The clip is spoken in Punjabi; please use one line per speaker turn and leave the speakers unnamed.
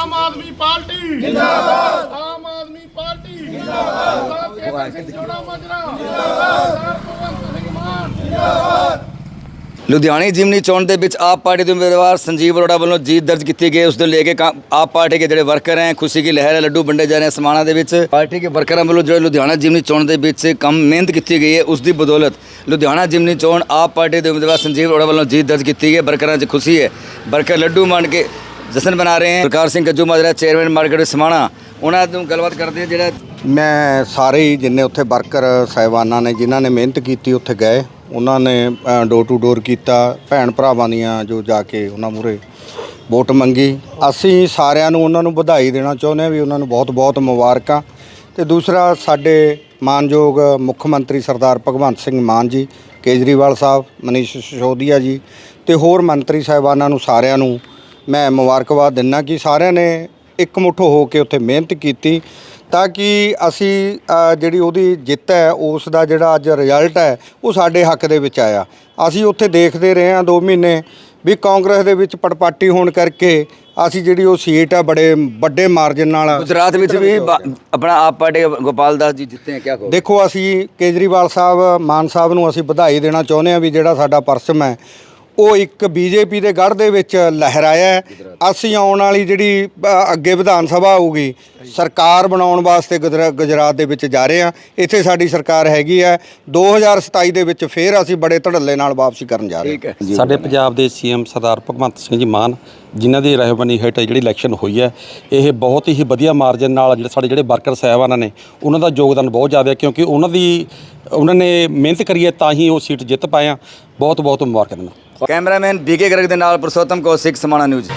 ਆਮ ਆਦਮੀ ਪਾਰਟੀ। ਜਿੰਦਾਬਾਦ। ਆਮ ਆਦਮੀ ਪਾਰਟੀ। ਜਿੰਦਾਬਾਦ। ਜਿੰਦਾਬਾਦ। ਜਿੰਦਾਬਾਦ। ਲੁਧਿਆਣੇ ਜਿਮਨੀ ਚੋਣ ਦੇ ਵਿੱਚ ਆਪ ਪਾਰਟੀ ਦੇ ਉਮੀਦਵਾਰ ਸੰਜੀਵ ਅਰੋੜਾ ਵੱਲੋਂ ਜੀਤ ਦਰਜ ਕੀਤੀ ਗਈ। ਉਸ ਨੂੰ ਲੈ ਕੇ ਆਪ ਪਾਰਟੀ ਦੇ ਜਿਹੜੇ ਵਰਕਰ ਹੈ ਖੁਸ਼ੀ ਦੀ ਲਹਿਰ ਹੈ ਲੱਡੂ ਵੰਡੇ ਜਾ ਰਹੇ ਸਮਾਣਾ ਦੇ ਵਿੱਚ। ਪਾਰਟੀ ਦੇ ਵਰਕਰਾਂ ਵੱਲੋਂ ਜਿਹੜੇ ਲੁਧਿਆਣਾ ਜਿਮਨੀ ਚੋਣ ਦੇ ਵਿੱਚ ਕੰਮ ਮਿਹਨਤ ਕੀਤੀ ਗਈ ਹੈ ਉਸ ਦੀ ਬਦੌਲਤ ਲੁਧਿਆਣਾ ਜਿਮਨੀ ਚੋਣ ਆਪ ਪਾਰਟੀ ਦੇ ਉਮੀਦਵਾਰ ਸੰਜੀਵ ਅਰੋੜਾ ਵੱਲੋਂ ਜੀਤ ਦਰਜ ਕੀਤੀ ਗਈ। ਵਰਕਰਾਂ 'ਚ ਖੁਸ਼ੀ ਹੈ। ਵਰਕਰ ਲੱਡੂ ਮੰਨ ਕੇ ਜਸ਼ਨ ਬਣਾ ਰਹੇ ਹਨ ਪ੍ਰਕਾਰ ਸਿੰਘ ਕੱਜੂ ਮਾਜਰਾ ਚੇਅਰਮੈਨ ਮਾਰਕੀਟ ਸਮਾਣਾ। ਉਹਨਾਂ ਨੂੰ ਗੱਲਬਾਤ ਕਰਦੇ ਹਾਂ, ਜਿਹੜਾ
ਮੈਂ ਸਾਰੇ ਹੀ ਜਿੰਨੇ ਉੱਥੇ ਵਰਕਰ, ਸਾਹਿਬਾਨਾਂ ਨੇ, ਜਿਨ੍ਹਾਂ ਨੇ ਮਿਹਨਤ ਕੀਤੀ ਉੱਥੇ ਗਏ, ਉਹਨਾਂ ਨੇ ਡੋਰ ਟੂ ਡੋਰ ਕੀਤਾ। ਭੈਣ ਭਰਾਵਾਂ ਦੀਆਂ ਜੋ ਜਾ ਕੇ ਉਹਨਾਂ ਮੂਰੇ ਵੋਟ ਮੰਗੀ। ਅਸੀਂ ਸਾਰਿਆਂ ਨੂੰ ਉਹਨਾਂ ਨੂੰ ਵਧਾਈ ਦੇਣਾ ਚਾਹੁੰਦੇ ਹਾਂ ਵੀ ਉਹਨਾਂ ਨੂੰ ਬਹੁਤ-ਬਹੁਤ ਮੁਬਾਰਕਾਂ। ਤੇ ਦੂਸਰਾ, ਸਾਡੇ ਮਾਨਯੋਗ ਮੁੱਖ ਮੰਤਰੀ ਸਰਦਾਰ ਭਗਵੰਤ ਸਿੰਘ ਮਾਨ ਜੀ, ਕੇਜਰੀਵਾਲ ਸਾਹਿਬ, ਮਨੀਸ਼ ਸਿਸੋਦੀਆ ਜੀ ਤੇ ਹੋਰ ਮੰਤਰੀ ਸਾਹਿਬਾਨਾਂ ਨੂੰ ਸਾਰਿਆਂ ਨੂੰ ਮੈਂ ਮੁਬਾਰਕਬਾਦ ਦਿੰਦਾ ਕਿ ਸਾਰਿਆਂ ਨੇ ਇਕਮੁੱਠ ਹੋ ਕੇ ਉੱਥੇ ਮਿਹਨਤ ਕੀਤੀ ਤਾਂ ਕਿ ਅਸੀਂ ਜਿਹੜੀ ਉਹਦੀ ਜਿੱਤ ਹੈ ਉਸ ਦਾ ਜਿਹੜਾ ਅੱਜ ਰਿਜ਼ਲਟ ਹੈ ਉਹ ਸਾਡੇ ਹੱਕ ਦੇ ਵਿੱਚ ਆਇਆ। ਅਸੀਂ ਉੱਥੇ ਦੇਖਦੇ ਰਹੇ ਹਾਂ 2 ਮਹੀਨੇ ਵੀ ਕਾਂਗਰਸ ਦੇ ਵਿੱਚ ਪਟਪਾਟੀ ਹੋਣ ਕਰਕੇ ਅਸੀਂ ਜਿਹੜੀ ਉਹ ਸੀਟ ਆ ਬੜੇ ਵੱਡੇ ਮਾਰਜਨ ਨਾਲ
ਗੁਜਰਾਤ ਵਿੱਚ ਵੀ ਆਪਣਾ ਆਪ ਪਾਰਟੀ ਗੋਪਾਲ ਦਾਸ ਜੀ ਜਿੱਤੇ ਹੈ ਕਿਆ ਕਹੋ
ਦੇਖੋ ਅਸੀਂ ਕੇਜਰੀਵਾਲ ਸਾਹਿਬ ਮਾਨ ਸਾਹਿਬ ਨੂੰ ਅਸੀਂ ਵਧਾਈ ਦੇਣਾ ਚਾਹੁੰਦੇ ਹਾਂ ਵੀ ਜਿਹੜਾ ਸਾਡਾ ਪਰਸਮ ਹੈ ਉਹ ਇੱਕ ਬੀਜੇਪੀ ਦੇ ਗੜ੍ਹ ਦੇ ਵਿੱਚ ਲਹਿਰਾਇਆ। ਅਸੀਂ ਆਉਣ ਵਾਲੀ ਜਿਹੜੀ ਅੱਗੇ ਵਿਧਾਨ ਸਭਾ ਆਊਗੀ ਸਰਕਾਰ ਬਣਾਉਣ ਵਾਸਤੇ ਗੁਜਰਾ- ਗੁਜਰਾਤ ਦੇ ਵਿੱਚ ਜਾ ਰਹੇ ਹਾਂ। ਇੱਥੇ ਸਾਡੀ ਸਰਕਾਰ ਹੈਗੀ ਹੈ। 2027 ਦੇ ਵਿੱਚ ਫੇਰ ਅਸੀਂ ਬੜੇ ਧੜੱਲੇ ਨਾਲ ਵਾਪਸੀ ਕਰਨ ਜਾ ਰਹੇ
ਹੈ।
ਸਾਡੇ ਪੰਜਾਬ ਦੇ ਸੀਐਮ ਸਰਦਾਰ ਭਗਵੰਤ ਸਿੰਘ ਜੀ ਮਾਨ ਜਿਨ੍ਹਾਂ ਦੀ ਰਹਿਬਨੀ ਹੇਠ ਜਿਹੜੀ ਇਲੈਕਸ਼ਨ ਹੋਈ ਹੈ, ਇਹ ਬਹੁਤ ਹੀ ਵਧੀਆ ਮਾਰਜਨ ਨਾਲ ਜਿਹੜੇ ਸਾਡੇ ਜਿਹੜੇ ਵਰਕਰ ਸਾਹਿਬਾਨਾਂ ਨੇ, ਉਹਨਾਂ ਦਾ ਯੋਗਦਾਨ ਬਹੁਤ ਜ਼ਿਆਦਾ ਹੈ ਕਿਉਂਕਿ ਉਹਨਾਂ ਦੀ, ਉਹਨਾਂ ਨੇ ਮਿਹਨਤ ਕਰੀ ਹੈ ਤਾਂ ਹੀ ਉਹ ਸੀਟ ਜਿੱਤ ਪਾਏ ਆ। ਬਹੁਤ ਬਹੁਤ ਮੁਬਾਰਕਾਂ ਦਿੰਦਾ
ਕੈਮਰਾਮੈਨ ਬੀਕੇ ਗਰਗ ਦੇ ਨਾਲ ਪੁਰਸ਼ੋਤਮ ਸਿੱਖ ਸਮਾਣਾ ਨਿਊਜ਼।